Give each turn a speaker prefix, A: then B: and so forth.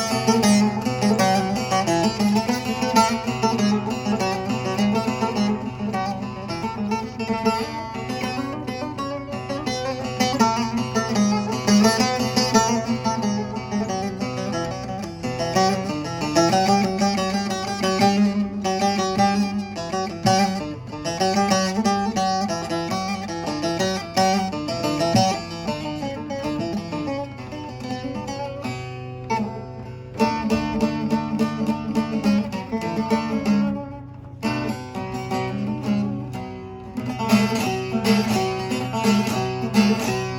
A: Müzik
B: you.